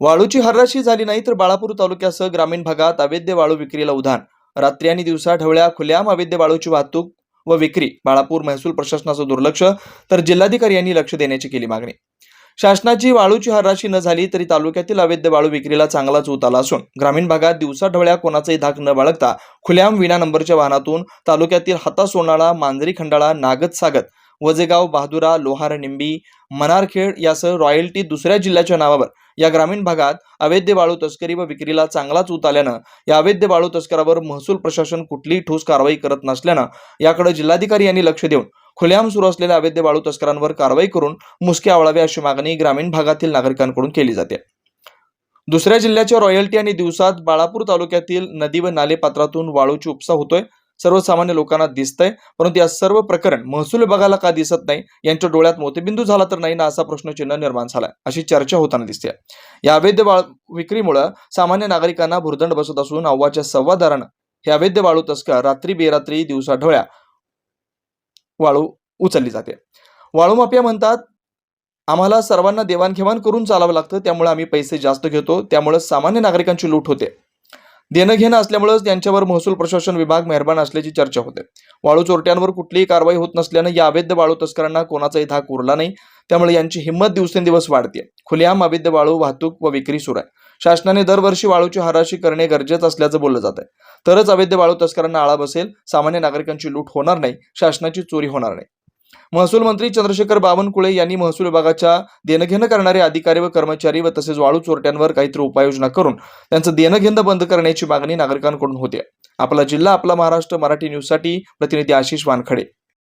वाळूची हर्राशी झाली नाही तर बाळापूर तालुक्यासह ग्रामीण भागात अवैध वाळू विक्रीला उधाण. रात्री आणि दिवसा ढवळ्या खुल्याम अवैध वाळूची वाहतूक व विक्री बाळापूर महसूल प्रशासनाचं दुर्लक्ष तर जिल्हाधिकारी यांनी लक्ष देण्याची केली मागणी. शासनाची वाळूची हर्राशी न झाली तरी तालुक्यातील अवैध वाळू विक्रीला चांगलाच उत आला असून ग्रामीण भागात दिवसा ढवळ्या कोणाचाही धाक न बाळगता खुल्याम विना नंबरच्या वाहनातून तालुक्यातील हाता सोनाळा मांजरी खंडाळा नागद सागत वजेगाव बहादुरा लोहार निंबी मनारखेड यासह रॉयल्टी दुसऱ्या जिल्ह्याच्या नावावर या ग्रामीण भागात अवैध वाळू तस्करी व विक्रीला चांगलाच उत आल्यानं या अवैध वाळू तस्करावर महसूल प्रशासन कुठलीही ठोस कारवाई करत नसल्यानं याकडे जिल्हाधिकारी यांनी लक्ष देऊन खुलेआम सुरू असलेल्या अवैध वाळू तस्करांवर कारवाई करून मुसके आवळावे अशी मागणी ग्रामीण भागातील नागरिकांकडून केली जाते. दुसऱ्या जिल्ह्याच्या रॉयल्टी आणि दिवसात बाळापूर तालुक्यातील नदी व नाले पात्रातून वाळूची उपसा होतोय. सर्वसामान्य लोकांना दिसतंय परंतु या सर्व प्रकरण महसूल विभागाला का दिसत नाही? यांच्या डोळ्यात मोतीबिंदू झाला तर नाही ना असा प्रश्नचिन्ह निर्माण झालाय अशी चर्चा होताना दिसते या अवैध वाळ विक्रीमुळं सामान्य नागरिकांना भुर्दंड बसत असून अव्वाच्या सव्वा हे अवैध वाळू तस्कर रात्री बेरात्री दिवसा ढवळ्या वाळू उचलली जाते. वाळू माफिया म्हणतात आम्हाला सर्वांना देवाणघेवाण करून चालावं लागतं त्यामुळे आम्ही पैसे जास्त घेतो त्यामुळे सामान्य नागरिकांची लूट होते. देणं घेणं असल्यामुळेच त्यांच्यावर महसूल प्रशासन विभाग मेहरबान असल्याची चर्चा होते. वाळू चोरट्यांवर कुठलीही कारवाई होत नसल्यानं या अवैध वाळू तस्करांना कोणाचाही धाक उरला नाही. त्यामुळे यांची हिंमत दिवसेंदिवस वाढते खुलेआम अवैध वाळू वाहतूक व विक्री सुरू आहे. शासनाने दरवर्षी वाळूची हराशी करणे गरजेचं असल्याचं बोललं जात आहे तरच अवैध वाळू तस्करांना आळा बसेल. सामान्य नागरिकांची लूट होणार नाही. शासनाची चोरी होणार नाही. महसूल मंत्री चंद्रशेखर बावनकुळे यांनी महसूल विभागाच्या देणंघेणं करणारे अधिकारी व कर्मचारी व तसेच वाळू चोरट्यांवर काहीतरी उपाययोजना करून त्यांचं देणंघेणं बंद करण्याची मागणी नागरिकांकडून होते. आपला जिल्हा आपला महाराष्ट्र मराठी न्यूजसाठी प्रतिनिधी आशिष वानखडे.